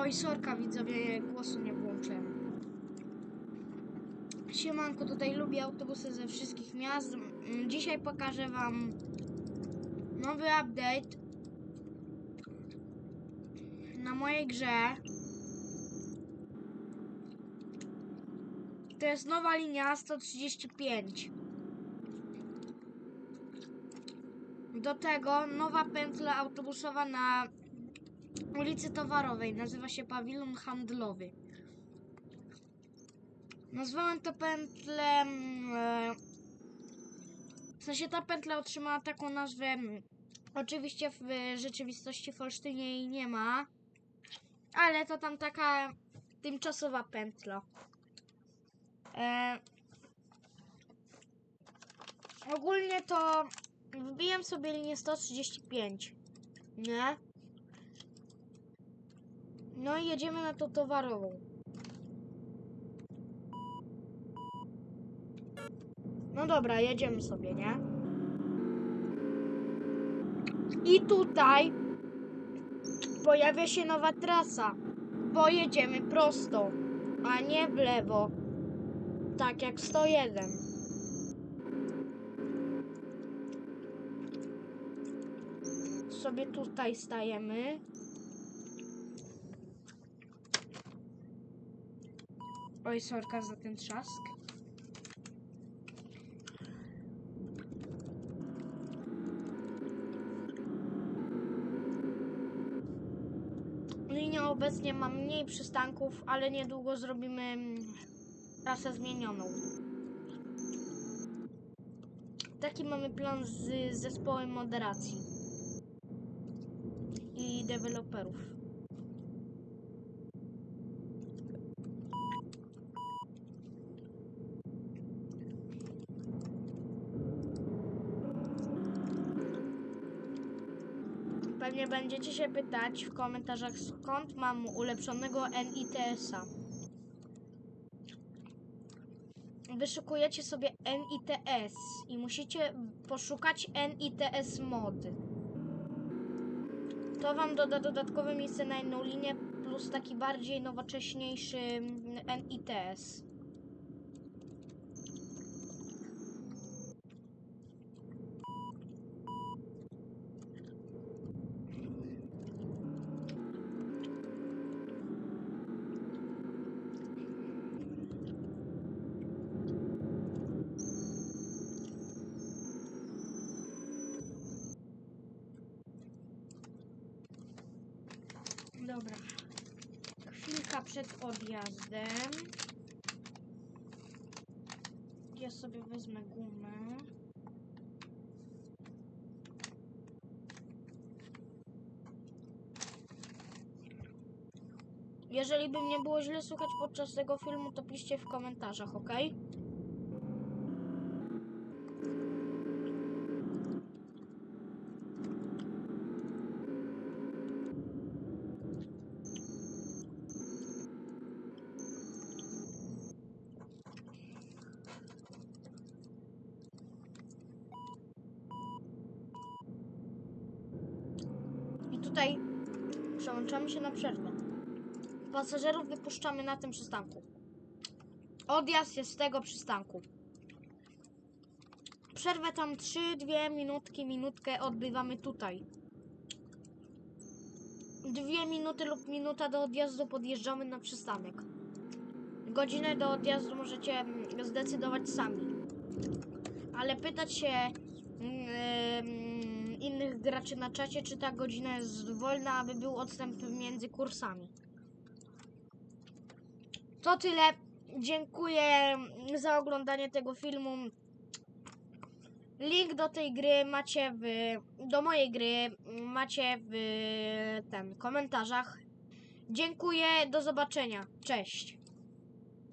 Oj, sorka widzowie, głosu nie włączyłem. Siemanko, tutaj lubię autobusy ze wszystkich miast. Dzisiaj pokażę wam nowy update na mojej grze. To jest nowa linia 135. Do tego nowa pętla autobusowa na ulicy Towarowej. Nazywa się pawilon handlowy. Nazwałem to pętlę. e, W sensie ta pętla otrzymała taką nazwę. Oczywiście w rzeczywistości w Olsztynie jej nie ma. Ale to tam taka tymczasowa pętla. E, ogólnie to wbijam sobie linię 135. Nie? No i jedziemy na tą towarową. No dobra, jedziemy sobie, nie? I tutaj pojawia się nowa trasa, bo jedziemy prosto, a nie w lewo, tak jak 101. Sobie tutaj stajemy. Oj, sorka za ten trzask. Linia obecnie ma mniej przystanków, ale niedługo zrobimy mm, trasę zmienioną. Taki mamy plan z zespołem moderacji i deweloperów. Pewnie będziecie się pytać w komentarzach skąd mam ulepszonego NITS-a. Wyszukujecie sobie NITS i musicie musicie NITS mod. To wam doda dodatkowe miejsce na jedną linię plus taki bardziej nowocześniejszy NITS. Dobra. Chwilka przed odjazdem. Ja sobie wezmę gumę. Jeżeli by mnie było źle słuchać podczas tego filmu, to piszcie w komentarzach, ok? I tutaj przełączamy się na przerwę. Pasażerów wypuszczamy na tym przystanku. Odjazd jest z tego przystanku. Przerwę tam 3-2 minutki, minutkę odbywamy tutaj. Dwie minuty lub minuta do odjazdu podjeżdżamy na przystanek. Godzinę do odjazdu możecie mm, zdecydować sami. Ale pytać się em, innych graczy na czacie, czy ta godzina jest wolna, aby był odstęp między kursami. To tyle. Dziękuję za oglądanie tego filmu. Link do tej gry macie w. do mojej gry macie w ten komentarzach. Dziękuję, do zobaczenia. Cześć.